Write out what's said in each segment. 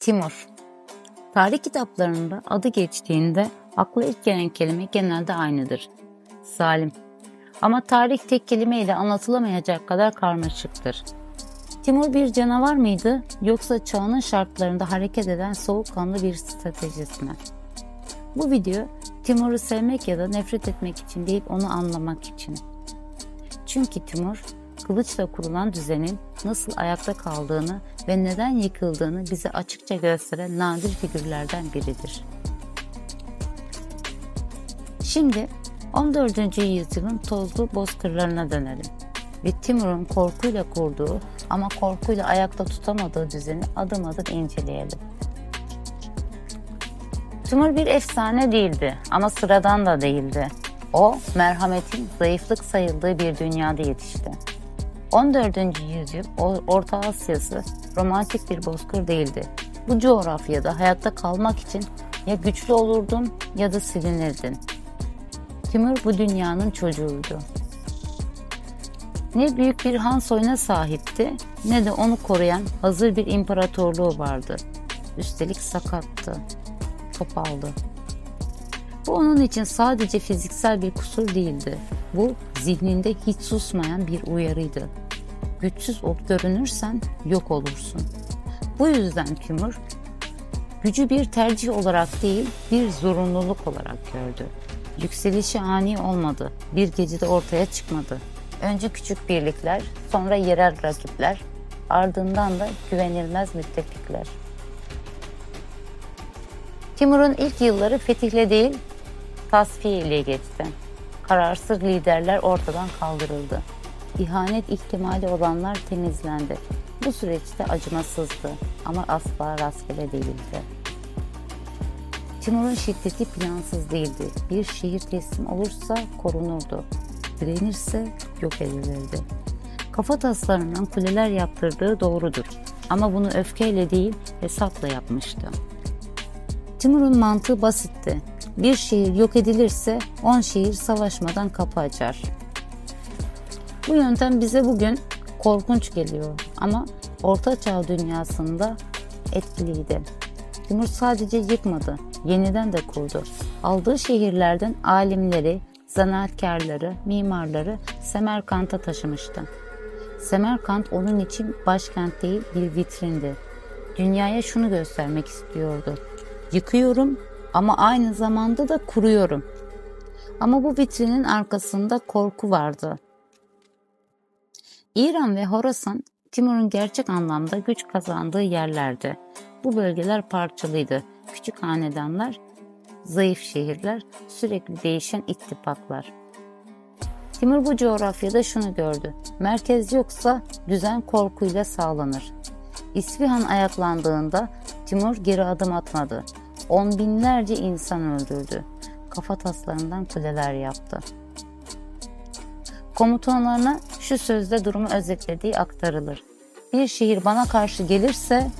Timur Tarih kitaplarında adı geçtiğinde akla ilk gelen kelime genelde aynıdır. Salim. Ama tarih tek kelimeyle anlatılamayacak kadar karmaşıktır. Timur bir canavar mıydı yoksa çağının şartlarında hareket eden soğukkanlı bir stratejist mi? Bu video Timur'u sevmek ya da nefret etmek için değil onu anlamak için. Çünkü Timur kılıçla kurulan düzenin nasıl ayakta kaldığını ve neden yıkıldığını bize açıkça gösteren nadir figürlerden biridir. Şimdi 14. yüzyılın tozlu bozkırlarına dönelim ve Timur'un korkuyla kurduğu ama korkuyla ayakta tutamadığı düzeni adım adım inceleyelim. Timur bir efsane değildi ama sıradan da değildi. O, merhametin zayıflık sayıldığı bir dünyada yetişti. 14. yüzyıl Orta Asya'sı romantik bir bozkır değildi. Bu coğrafyada hayatta kalmak için ya güçlü olurdun ya da silinirdin. Timur bu dünyanın çocuğuydu. Ne büyük bir han soyuna sahipti ne de onu koruyan hazır bir imparatorluğu vardı. Üstelik sakattı, topaldı. Bu onun için sadece fiziksel bir kusur değildi. Bu zihninde hiç susmayan bir uyarıydı. Güçsüz ol görünürsen yok olursun. Bu yüzden Timur gücü bir tercih olarak değil bir zorunluluk olarak gördü. Yükselişi ani olmadı. Bir gecede ortaya çıkmadı. Önce küçük birlikler, sonra yerel rakipler, ardından da güvenilmez müttefikler. Timur'un ilk yılları fetihle değil, tasfiye ile geçti. Kararsız liderler ortadan kaldırıldı. İhanet ihtimali olanlar temizlendi. Bu süreçte acımasızdı ama asla rastgele değildi. Timur'un şiddeti plansız değildi. Bir şehir teslim olursa korunurdu. Direnirse yok edilirdi. Kafa taslarından kuleler yaptırdığı doğrudur. Ama bunu öfkeyle değil hesapla yapmıştı. Timur'un mantığı basitti. Bir şehir yok edilirse on şehir savaşmadan kapı açar. Bu yöntem bize bugün korkunç geliyor ama Orta Çağ dünyasında etkiliydi. Timur sadece yıkmadı, yeniden de kurdu. Aldığı şehirlerden alimleri, zanaatkarları, mimarları Semerkant'a taşımıştı. Semerkant onun için başkent değil bir vitrindi. Dünyaya şunu göstermek istiyordu. Yıkıyorum ama aynı zamanda da kuruyorum. Ama bu vitrinin arkasında korku vardı. İran ve Horasan Timur'un gerçek anlamda güç kazandığı yerlerdi. Bu bölgeler parçalıydı. Küçük hanedanlar, zayıf şehirler, sürekli değişen ittifaklar. Timur bu coğrafyada şunu gördü. Merkez yoksa düzen korkuyla sağlanır. İsfihan ayaklandığında Timur geri adım atmadı. On binlerce insan öldürdü. Kafa taslarından kuleler yaptı. Komutanlarına şu sözde durumu özetlediği aktarılır. Bir şehir bana karşı gelirse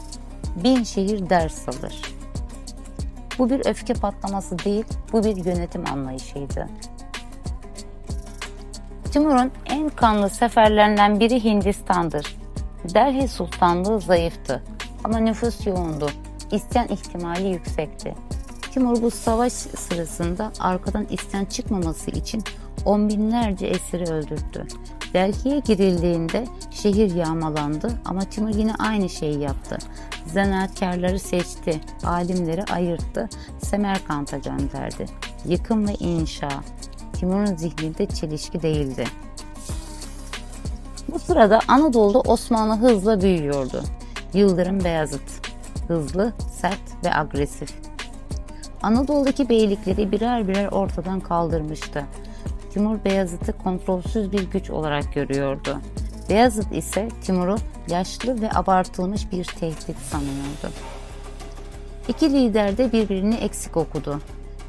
bin şehir ders alır. Bu bir öfke patlaması değil, bu bir yönetim anlayışıydı. Timur'un en kanlı seferlerinden biri Hindistan'dır. Delhi Sultanlığı zayıftı ama nüfus yoğundu. İsyan ihtimali yüksekti. Timur bu savaş sırasında arkadan isyan çıkmaması için on binlerce esiri öldürdü. Delhi'ye girildiğinde şehir yağmalandı ama Timur yine aynı şeyi yaptı. Zanaatkarları seçti, alimleri ayırttı, Semerkant'a gönderdi. Yıkım ve inşa. Timur'un zihninde çelişki değildi. Bu sırada Anadolu'da Osmanlı hızla büyüyordu. Yıldırım Beyazıt, hızlı, sert ve agresif. Anadolu'daki beylikleri birer birer ortadan kaldırmıştı. Timur Beyazıt'ı kontrolsüz bir güç olarak görüyordu. Beyazıt ise Timur'u yaşlı ve abartılmış bir tehdit sanıyordu. İki lider de birbirini eksik okudu.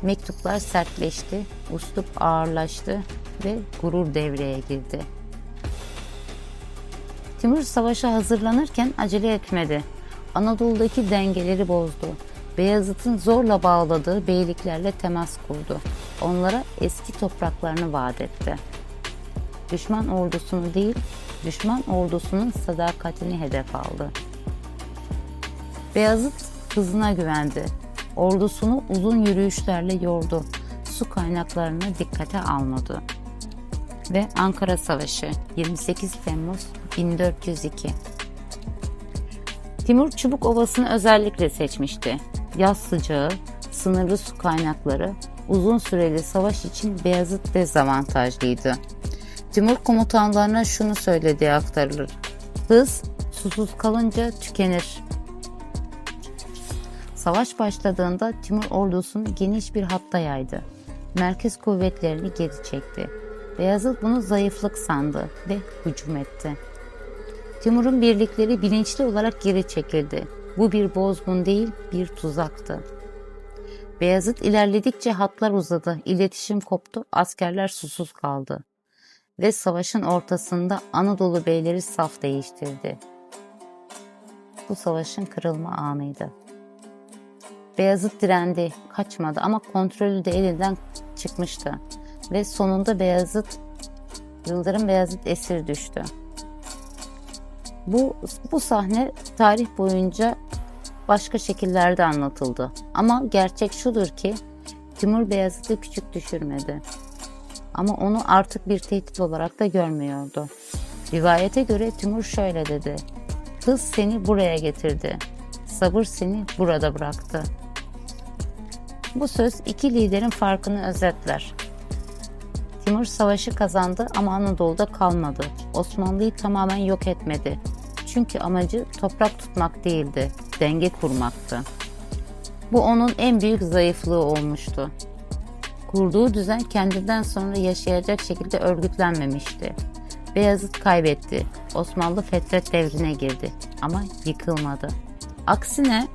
Mektuplar sertleşti, uslup ağırlaştı ve gurur devreye girdi. Timur savaşa hazırlanırken acele etmedi. Anadolu'daki dengeleri bozdu. Beyazıt'ın zorla bağladığı beyliklerle temas kurdu. Onlara eski topraklarını vaat etti. Düşman ordusunu değil, düşman ordusunun sadakatini hedef aldı. Beyazıt hızına güvendi. Ordusunu uzun yürüyüşlerle yordu. Su kaynaklarını dikkate almadı. Ve Ankara Savaşı 28 Temmuz 1402 Timur Çubuk Ovası'nı özellikle seçmişti. Yaz sıcağı, sınırlı su kaynakları, uzun süreli savaş için Beyazıt dezavantajlıydı. Timur komutanlarına şunu söylediği aktarılır. Hız, susuz kalınca tükenir. Savaş başladığında Timur ordusunu geniş bir hatta yaydı. Merkez kuvvetlerini geri çekti. Beyazıt bunu zayıflık sandı ve hücum etti. Timur'un birlikleri bilinçli olarak geri çekildi. Bu bir bozgun değil, bir tuzaktı. Beyazıt ilerledikçe hatlar uzadı, iletişim koptu, askerler susuz kaldı. Ve savaşın ortasında Anadolu beyleri saf değiştirdi. Bu savaşın kırılma anıydı. Beyazıt direndi, kaçmadı ama kontrolü de elinden çıkmıştı. Ve sonunda Beyazıt, Yıldırım Beyazıt esir düştü. Bu, bu sahne tarih boyunca başka şekillerde anlatıldı. Ama gerçek şudur ki Timur Beyazıt'ı küçük düşürmedi. Ama onu artık bir tehdit olarak da görmüyordu. Rivayete göre Timur şöyle dedi. Hız seni buraya getirdi. Sabır seni burada bıraktı. Bu söz iki liderin farkını özetler. Timur savaşı kazandı ama Anadolu'da kalmadı. Osmanlı'yı tamamen yok etmedi. Çünkü amacı toprak tutmak değildi, denge kurmaktı. Bu onun en büyük zayıflığı olmuştu. Kurduğu düzen kendinden sonra yaşayacak şekilde örgütlenmemişti. Beyazıt kaybetti. Osmanlı fetret devrine girdi ama yıkılmadı. Aksine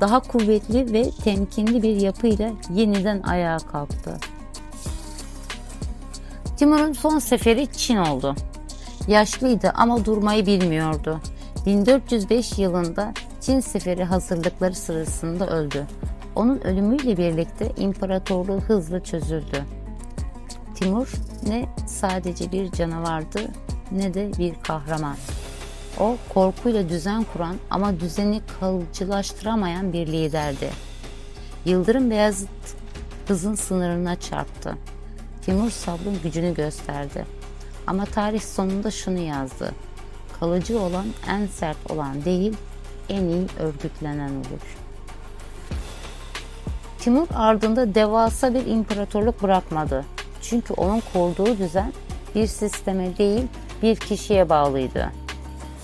daha kuvvetli ve temkinli bir yapıyla yeniden ayağa kalktı. Timur'un son seferi Çin oldu. Yaşlıydı ama durmayı bilmiyordu. 1405 yılında Çin seferi hazırlıkları sırasında öldü. Onun ölümüyle birlikte imparatorluğu hızla çözüldü. Timur ne sadece bir canavardı ne de bir kahraman. O korkuyla düzen kuran ama düzeni kalıcılaştıramayan bir liderdi. Yıldırım Beyazıt hızın sınırına çarptı. Timur sabrın gücünü gösterdi. Ama tarih sonunda şunu yazdı. Kalıcı olan en sert olan değil, en iyi örgütlenen olur. Timur ardında devasa bir imparatorluk bırakmadı. Çünkü onun kurduğu düzen bir sisteme değil, bir kişiye bağlıydı.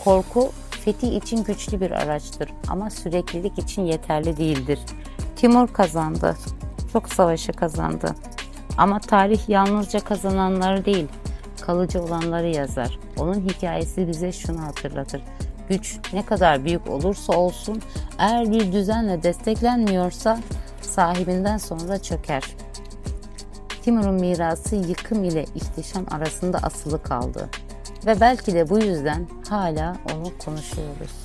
Korku fethi için güçlü bir araçtır ama süreklilik için yeterli değildir. Timur kazandı. Çok savaşı kazandı. Ama tarih yalnızca kazananları değil, kalıcı olanları yazar. Onun hikayesi bize şunu hatırlatır. Güç ne kadar büyük olursa olsun eğer bir düzenle desteklenmiyorsa sahibinden sonra çöker. Timur'un mirası yıkım ile ihtişam arasında asılı kaldı. Ve belki de bu yüzden hala onu konuşuyoruz.